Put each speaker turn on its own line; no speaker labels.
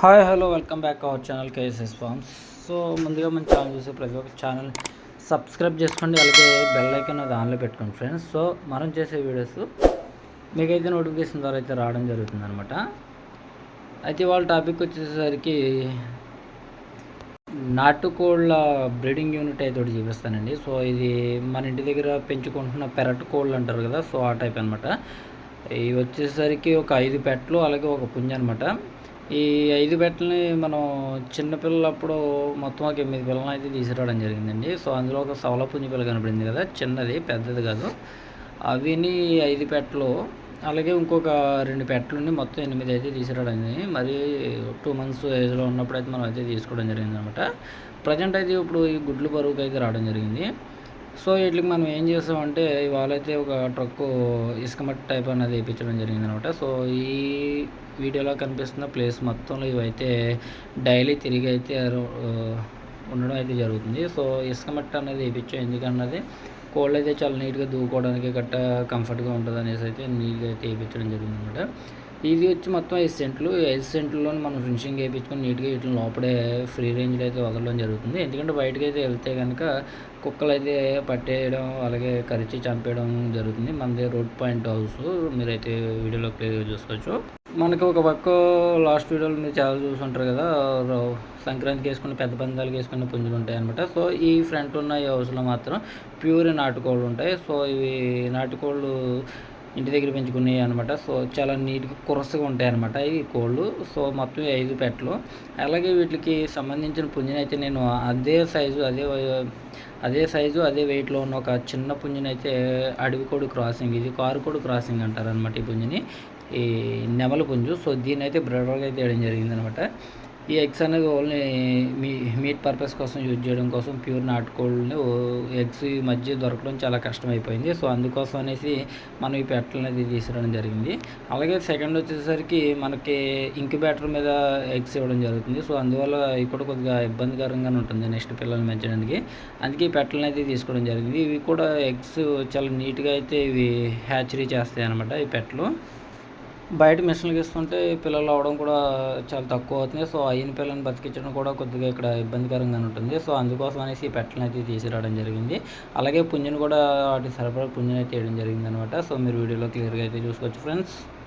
Hi hello welcome back our channel KSS Farms. So ముందుగా మన channel చూసే ప్రతి ఒక్క ఛానల్ సబ్స్క్రైబ్ చేసుకోండి అలాగే బెల్ ఐకన్ అది ఆన్లో పెట్టుకోండి ఫ్రెండ్స్. సో మనం చేసే వీడియోస్ మీకైతే నోటిఫికేషన్ ద్వారా అయితే రావడం జరుగుతుంది అనమాట అయితే వాళ్ళ టాపిక్ వచ్చేసరికి నాటుకోళ్ళ బ్రీడింగ్ యూనిట్ అయితే ఒకటి చూపిస్తానండి. సో ఇది మన ఇంటి దగ్గర పెంచుకుంటున్న పెరట్ కోళ్ళు అంటారు కదా సో ఆ టైప్ అనమాట ఇవి వచ్చేసరికి ఒక ఐదు పెట్టలు అలాగే ఒక పుంజ అనమాట ఈ ఐదు బెట్టలని మనం చిన్నపిల్లలప్పుడు మొత్తం ఒక ఎనిమిది పిల్లలు అయితే తీసుకురావడం జరిగిందండి. సో అందులో ఒక సవల పుంజిపిల్ల కనపడింది కదా చిన్నది పెద్దది కాదు. అవిని ఐదు పెట్టలు అలాగే ఇంకొక రెండు పెట్టలుండి మొత్తం ఎనిమిది అయితే తీసుకురావడం జరిగింది. మరి టూ మంత్స్ ఏజ్లో ఉన్నప్పుడు అయితే మనం అయితే తీసుకోవడం జరిగింది అనమాట ప్రజెంట్ అయితే ఇప్పుడు ఈ గుడ్లు బరువుకి అయితే రావడం జరిగింది. సో వీటికి మనం ఏం చేసామంటే వాళ్ళైతే ఒక ట్రక్కు ఇసుక మట్టి టైప్ అనేది వేయించడం జరిగింది అనమాట సో ఈ వీడియోలో కనిపిస్తున్న ప్లేస్ మొత్తంలో ఇవైతే డైలీ తిరిగి అయితే ఉండడం అయితే జరుగుతుంది. సో ఇసుక మట్టి అనేది వేయించాం. ఎందుకన్నది? కోళ్ళు అయితే చాలా నీట్గా దూకోవడానికి గట్ట కంఫర్ట్గా ఉంటుంది అనేసి అయితే నీట్గా అయితే వేయించడం జరిగింది అనమాట ఇది వచ్చి మొత్తం ఐదు సెంట్లు. ఐదు సెంట్లలో మనం ఫినిషింగ్ వేయించుకొని నీట్గా వీటిని లోపలే ఫ్రీ రేంజ్లో అయితే వదలడం జరుగుతుంది. ఎందుకంటే బయటకు అయితే వెళ్తే కనుక కుక్కలు అయితే పట్టేయడం అలాగే కరిచి చంపేయడం జరుగుతుంది. మనది రోడ్ పాయింట్ హౌస్. మీరైతే వీడియోలో క్లియర్గా చూసుకోవచ్చు. మనకి ఒక పక్క లాస్ట్ వీడియోలో మీరు చాలా చూసుంటారు కదా సంక్రాంతికి వేసుకున్న పెద్ద పందాలు వేసుకున్న పుంజులు ఉంటాయి అనమాట సో ఈ ఫ్రంట్ ఉన్న ఈ హౌస్లో మాత్రం ప్యూర్ నాటుకోళ్ళు ఉంటాయి. సో ఇవి నాటుకోళ్ళు ఇంటి దగ్గర పెంచుకునేవి అనమాట సో చాలా నీట్గా కురసగా ఉంటాయి అనమాట ఈ కోళ్ళు. సో మొత్తం ఐదు పెట్టలు. అలాగే వీటికి సంబంధించిన పుంజుని అయితే నేను అదే సైజు అదే అదే సైజు అదే వెయిట్లో ఉన్న ఒక చిన్న పుంజుని అయితే అడవి కోడి క్రాసింగ్ ఇది కారు కోడి క్రాసింగ్ అంటారు అనమాట ఈ పుంజుని. ఈ నెమల పుంజు. సో దీన్ని అయితే బ్రడర్గా అయితే వేయడం జరిగింది అనమాట ఈ ఎగ్స్ అనేది ఓన్లీ మీ మీట్ పర్పస్ కోసం యూజ్ చేయడం కోసం ప్యూర్ నాటుకోళ్ళని ఎగ్స్ ఈ మధ్య దొరకడం చాలా కష్టమైపోయింది. సో అందుకోసం అనేసి మనం ఈ పెట్టలు అనేది తీసుకురావడం జరిగింది. అలాగే సెకండ్ వచ్చేసరికి మనకి ఇంక్యుబేటర్ మీద ఎగ్స్ ఇవ్వడం జరుగుతుంది. సో అందువల్ల ఇక్కడ కొద్దిగా ఇబ్బందికరంగానే ఉంటుంది నెక్స్ట్ పిల్లల్ని పెంచడానికి. అందుకే ఈ పెట్టలను అనేది తీసుకోవడం జరిగింది. ఇవి కూడా ఎగ్స్ చాలా నీట్గా అయితే ఇవి హ్యాచరీ చేస్తాయి అనమాట ఈ పెట్టలు. బయట మిషన్లు గీస్తుంటే పిల్లలు అవడం కూడా చాలా తక్కువ అవుతుంది. సో అయిన పిల్లల్ని బతికించడం కూడా కొద్దిగా ఇక్కడ ఇబ్బందికరంగా ఉంటుంది. సో అందుకోసం అనేసి ఈ పెట్టలను అయితే తీసుకురావడం జరిగింది. అలాగే పుంజుని కూడా వాటి సరఫరా పుంజుని అయితే వేయడం జరిగింది అనమాట సో మీరు వీడియోలో క్లియర్గా అయితే చూసుకోవచ్చు ఫ్రెండ్స్.